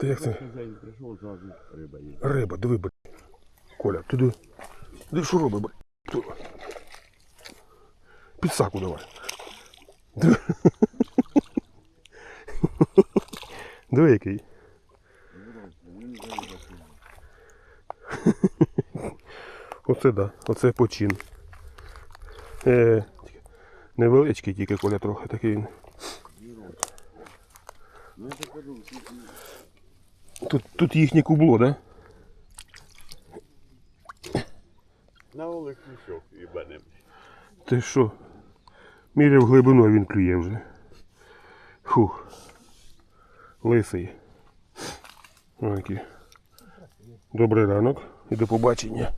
Та як це? Риба диви, бр. Коля, ти диви. Ти що бр? Ти- Підсаку давай. Диви. Диви який. Оце да, оце почин. Е, невеличкий тільки коля трохи такий Тут, тут їхнє кубло, да? на Олег мішок і банем. Ти що? Міряв глибину, а він клює вже. Фух. Лисий. Ой, який. Добрий ранок і до побачення.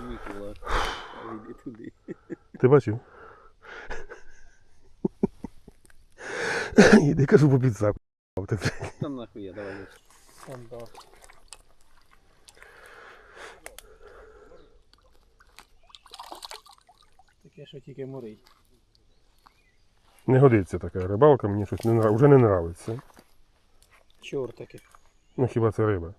Ти виклала, туди. Ти бачив? Іди кажу по підсаку. Там нахуй я, давай. Там, да. Таке, що тільки морить. Не годиться така рибалка, мені щось не, нрав- вже не нравиться. Чортики. Ну хіба це риба?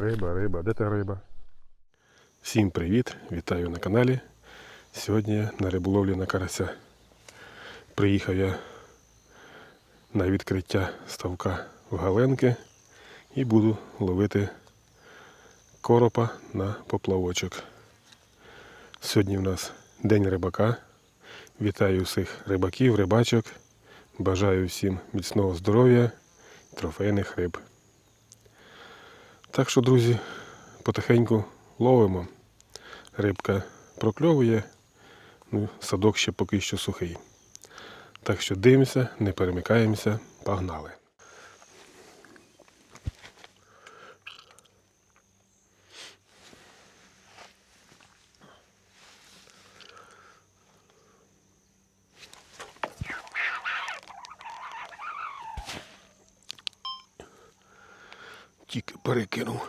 Риба, риба, де та риба? Всім привіт! Вітаю на каналі. Сьогодні я на риболовлі на карася. Приїхав я на відкриття ставка в Галенки і буду ловити коропа на поплавочок. Сьогодні в нас День рибака. Вітаю всіх рибаків, рибачок. Бажаю всім міцного здоров'я, трофейних риб. Так що, друзі, потихеньку ловимо. Рибка прокльовує, ну, садок ще поки що сухий. Так що дивимося, не перемикаємося, погнали. Тільки перекинув.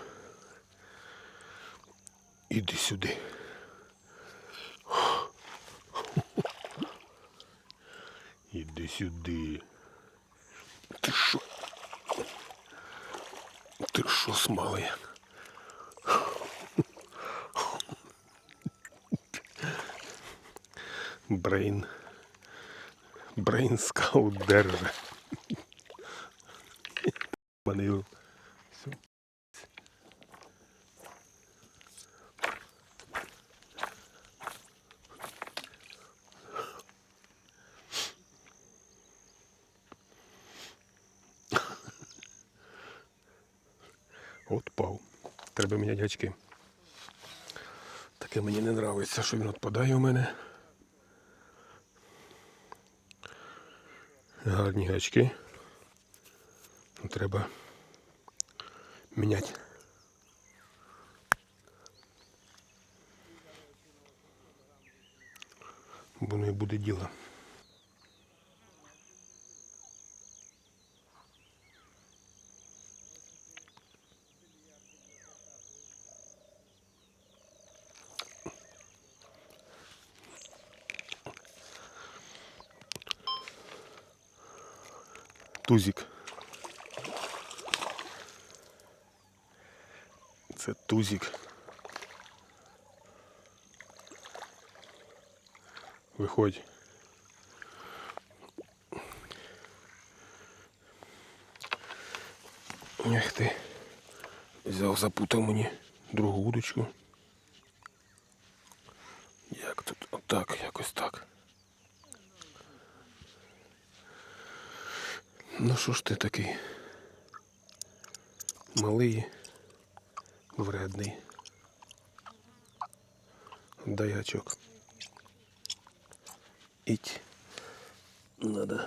Іди сюди. Іди сюди. Ти що? Ти що смалий? Брейн. Брейн скаут держи. Манив. Треба міняти гачки. Таке мені не подобається, що він відпадає у мене. Гарні гачки. Треба міняти. Бо не буде діла. Тузик. Це тузик. Виходь. Ех ти. Взяв, запутав мені другу удочку. Як тут? Отак, якось так. Ну що ж ти такий? Малий, вредний. Дай гачок. Іть. Надо.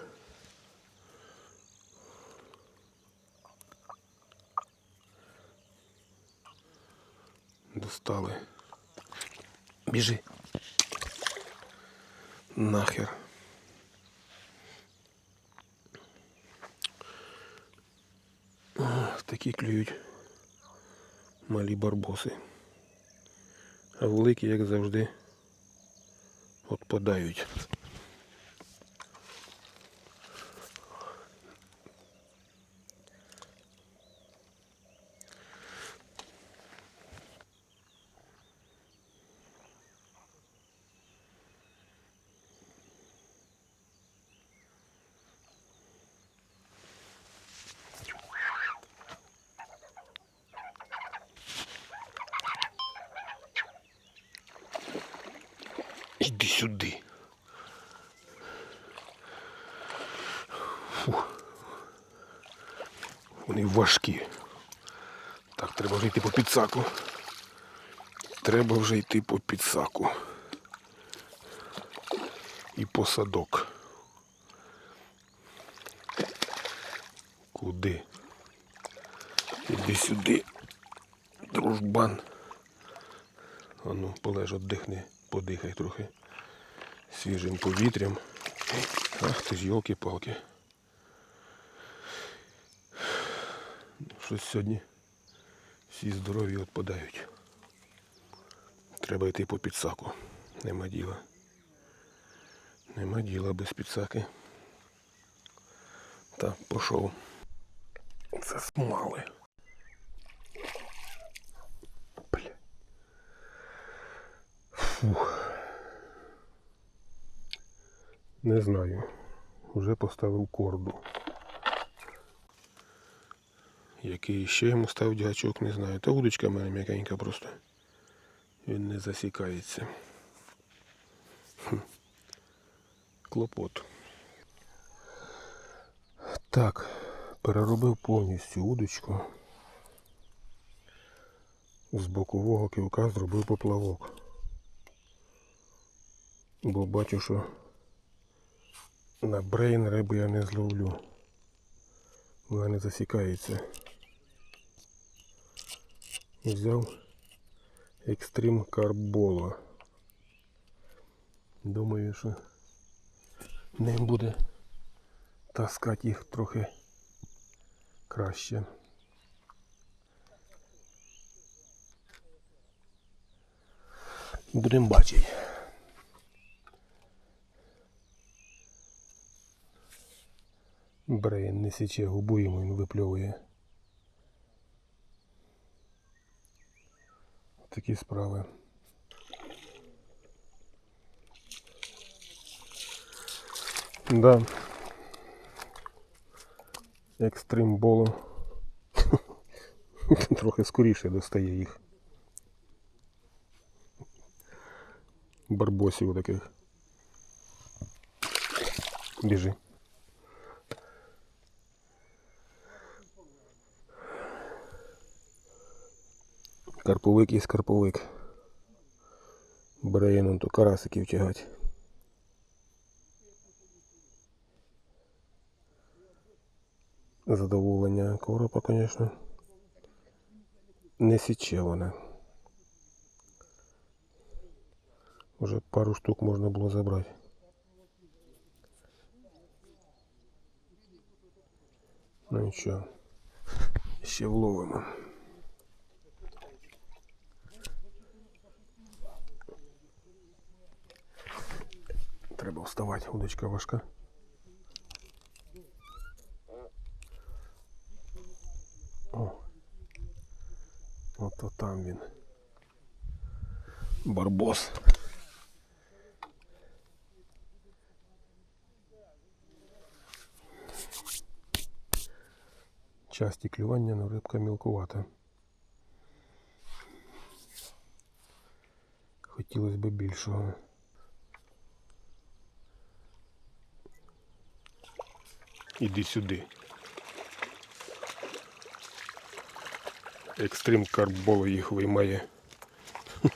Достали. Біжи. Нахер. Ах, Такі клюють малі барбоси. А великі, як завжди, отпадають. Іди сюди. Фух. Вони важкі. Так, треба вже йти по підсаку. Треба вже йти по підсаку. І по садок. Куди? Іди сюди, дружбан. Ану, полеж, отдихни, подихай трохи свіжим повітрям. Ах ти ж йолки-палки. Щось сьогодні всі здорові відпадають. Треба йти по підсаку. Нема діла. Нема діла без підсаки. Та пішов. Це смали. Фух. Не знаю. Вже поставив корду. Який ще йому став дячок, не знаю. Та удочка в мене м'якенька просто. Він не засікається. Клопот. Так, переробив повністю удочку. З бокового кивка зробив поплавок. Бо бачу, що на брейн рибу я не зловлю. Вона не засікається. Взяв екстрим карбола. Думаю, що ним буде таскати їх трохи краще. Будемо бачити. Брейн не січе губу йому він випльовує. Такі справи. Да. Екстрим болом. Трохи скоріше достає їх. Барбосів таких. Біжи. Карповик і скарповик. Брейном то карасиків тягать. Задоволення коропа, звісно. Не січе вона. Уже пару штук можна було забрати. Ну нічого. Ще вловимо. Треба вставати, удочка важка. О. Ото там він. Барбос. Часті клювання, но рибка мілкувата. Хотілося б більшого. Іди сюди. Екстрим карболо їх виймає.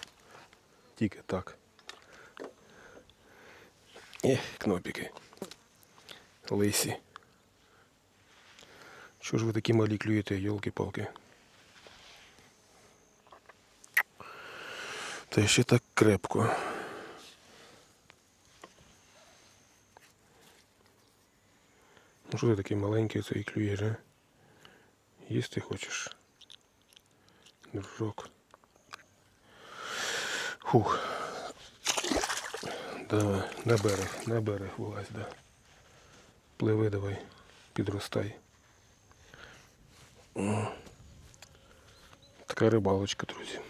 Тільки так. Ех, кнопики. Лисі. Що ж ви такі малі клюєте, йолки-палки? Та ще так крепко. Ну що ти такий маленький цей клюєш, а? Їсти хочеш? Дружок. Фух. Давай, на берег, на берег вилазь, да. Пливи давай, підростай. Така рибалочка, друзі.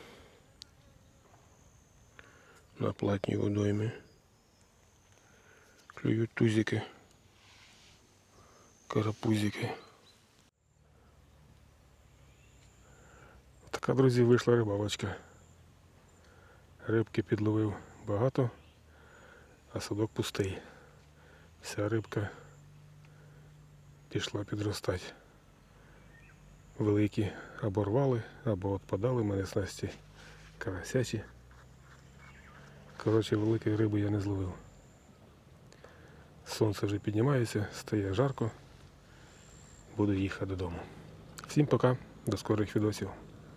На платній водоймі. Клюють тузики. Карапузики. Така, друзі, вийшла рибалочка. Рибки підловив багато, а садок пустий. Вся рибка пішла підростати. Великі або рвали, або відпадали мене снасті карасячі. Коротше, великої риби я не зловив. Сонце вже піднімається, стає жарко. Буду їхати додому. Всім пока, до скорих відосів.